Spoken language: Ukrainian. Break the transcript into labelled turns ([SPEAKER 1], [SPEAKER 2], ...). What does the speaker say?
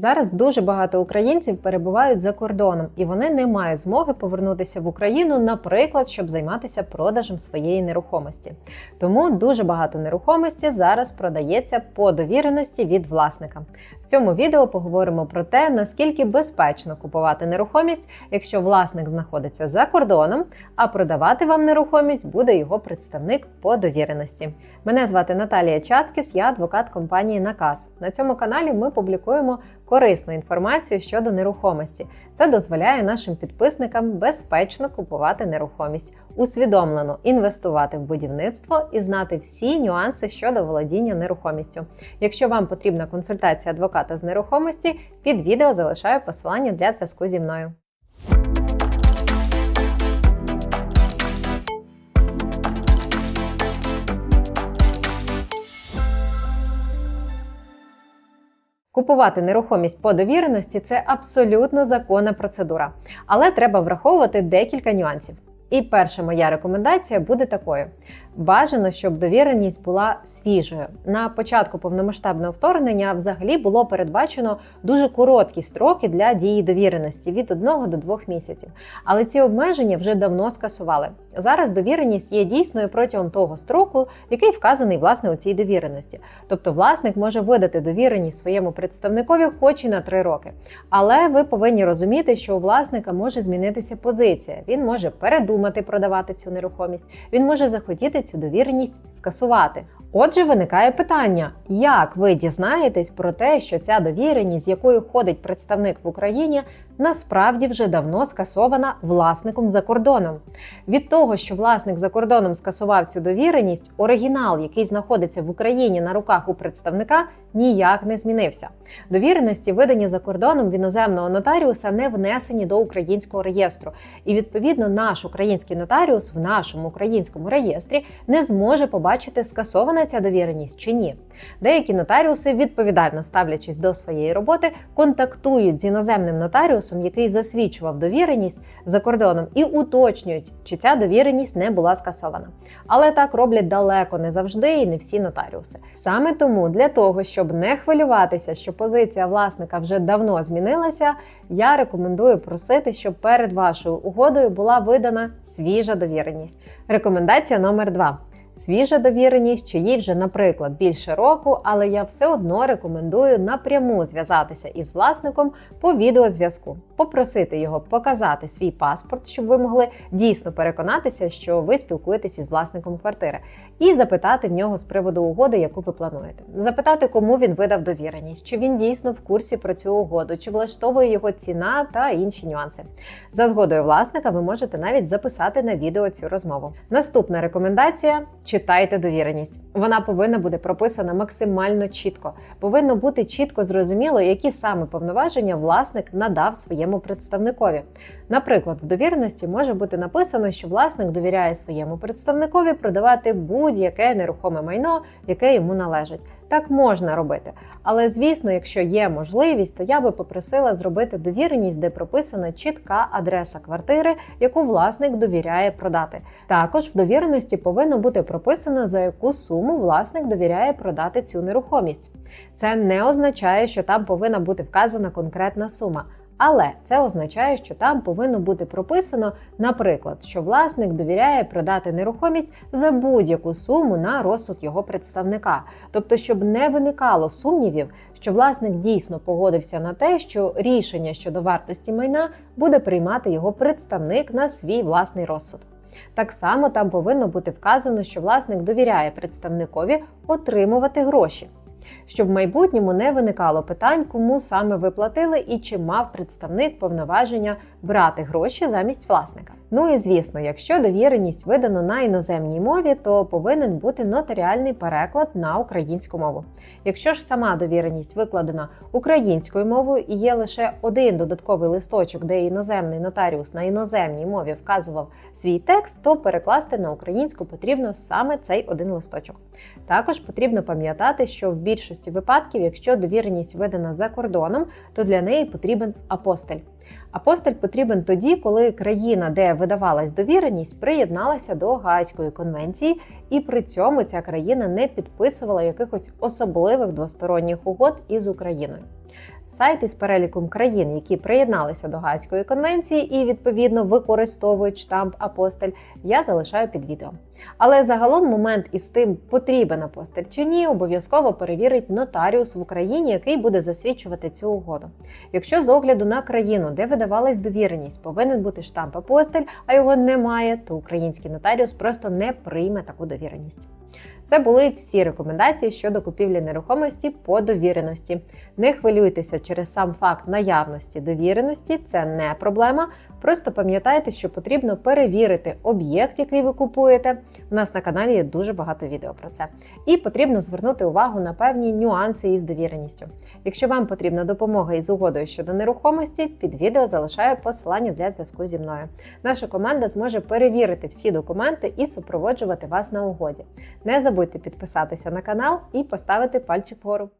[SPEAKER 1] Зараз дуже багато українців перебувають за кордоном і вони не мають змоги повернутися в Україну, наприклад, щоб займатися продажем своєї нерухомості. Тому дуже багато нерухомості зараз продається по довіреності від власника. В цьому відео поговоримо про те, наскільки безпечно купувати нерухомість, якщо власник знаходиться за кордоном, а продавати вам нерухомість буде його представник по довіреності. Мене звати Наталія Чацкіс, я адвокат компанії Наказ. На цьому каналі ми публікуємо корисну інформацію щодо нерухомості. Це дозволяє нашим підписникам безпечно купувати нерухомість, усвідомлено інвестувати в будівництво і знати всі нюанси щодо володіння нерухомістю. Якщо вам потрібна консультація адвоката з нерухомості, під відео залишаю посилання для зв'язку зі мною. Купувати нерухомість по довіреності це абсолютно законна процедура, але треба враховувати декілька нюансів. І перша моя рекомендація буде такою: бажано, щоб довіреність була свіжою. На початку повномасштабного вторгнення взагалі було передбачено дуже короткі строки для дії довіреності від 1 до 2 місяців. Але ці обмеження вже давно скасували. Зараз довіреність є дійсною протягом того строку, який вказаний власне у цій довіреності. Тобто, власник може видати довіреність своєму представникові хоч і на 3 роки. Але ви повинні розуміти, що у власника може змінитися позиція. Він може передумати продавати цю нерухомість, він може захотіти цю довіреність скасувати. Отже, виникає питання: як ви дізнаєтесь про те, що ця довіреність, з якою ходить представник в Україні, насправді вже давно скасована власником за кордоном? Від того, що власник за кордоном скасував цю довіреність, оригінал, який знаходиться в Україні на руках у представника, ніяк не змінився. Довіреності, видані за кордоном в іноземного нотаріуса, не внесені до українського реєстру, і відповідно наш український нотаріус в нашому українському реєстрі не зможе побачити, скасована ця довіреність чи ні. Деякі нотаріуси, відповідально ставлячись до своєї роботи, контактують з іноземним нотаріусом, який засвідчував довіреність за кордоном, і уточнюють, чи ця довіреність не була скасована. Але так роблять далеко не завжди і не всі нотаріуси. Саме тому для того, щоб не хвилюватися, що позиція власника вже давно змінилася, я рекомендую просити, щоб перед вашою угодою була видана свіжа довіреність. Рекомендація номер 2 свіжа довіреність, чи їй вже, наприклад, більше року, але я все одно рекомендую напряму зв'язатися із власником по відеозв'язку, попросити його показати свій паспорт, щоб ви могли дійсно переконатися, що ви спілкуєтесь із власником квартири, і запитати в нього з приводу угоди, яку ви плануєте. Запитати, кому він видав довіреність, чи він дійсно в курсі про цю угоду, чи влаштовує його ціна та інші нюанси. За згодою власника ви можете навіть записати на відео цю розмову. Наступна рекомендація. Читайте довіреність. Вона повинна бути прописана максимально чітко. Повинно бути чітко зрозуміло, які саме повноваження власник надав своєму представникові. Наприклад, в довіреності може бути написано, що власник довіряє своєму представникові продавати будь-яке нерухоме майно, яке йому належить. Так можна робити. Але звісно, якщо є можливість, то я би попросила зробити довіреність, де прописана чітка адреса квартири, яку власник довіряє продати. Також в довіреності повинно бути прописано, за яку суму власник довіряє продати цю нерухомість. Це не означає, що там повинна бути вказана конкретна сума. Але це означає, що там повинно бути прописано, наприклад, що власник довіряє продати нерухомість за будь-яку суму на розсуд його представника, тобто, щоб не виникало сумнівів, що власник дійсно погодився на те, що рішення щодо вартості майна буде приймати його представник на свій власний розсуд. Так само там повинно бути вказано, що власник довіряє представникові отримувати гроші щоб в майбутньому не виникало питань, кому саме ви платили і чи мав представник повноваження брати гроші замість власника. Ну і звісно, якщо довіреність видано на іноземній мові, то повинен бути нотаріальний переклад на українську мову. Якщо ж сама довіреність викладена українською мовою і є лише один додатковий листочок, де іноземний нотаріус на іноземній мові вказував свій текст, то перекласти на українську потрібно саме цей один листочок. Також потрібно пам'ятати, що в більшості випадків, якщо довіреність видана за кордоном, то для неї потрібен апостель. Апостель потрібен тоді, коли країна, де видавалась довіреність, приєдналася до Гаазької конвенції, і при цьому ця країна не підписувала якихось особливих двосторонніх угод із Україною. Сайт із переліком країн, які приєдналися до Гаазької конвенції і відповідно використовують штамп апостиль, я залишаю під відео. Але загалом момент із тим, потрібен апостиль чи ні, обов'язково перевірить нотаріус в Україні, який буде засвідчувати цю угоду. Якщо з огляду на країну, де видавалась довіреність, повинен бути штамп апостиль, а його немає, то український нотаріус просто не прийме таку довіреність. Це були всі рекомендації щодо купівлі нерухомості по довіреності. Не хвилюйтеся через сам факт наявності довіреності, це не проблема. Просто пам'ятайте, що потрібно перевірити об'єкт, який ви купуєте. У нас на каналі є дуже багато відео про це. І потрібно звернути увагу на певні нюанси із довіреністю. Якщо вам потрібна допомога із угодою щодо нерухомості, під відео залишаю посилання для зв'язку зі мною. Наша команда зможе перевірити всі документи і супроводжувати вас на угоді. Не забудьте підписатися на канал і поставити пальчик вгору.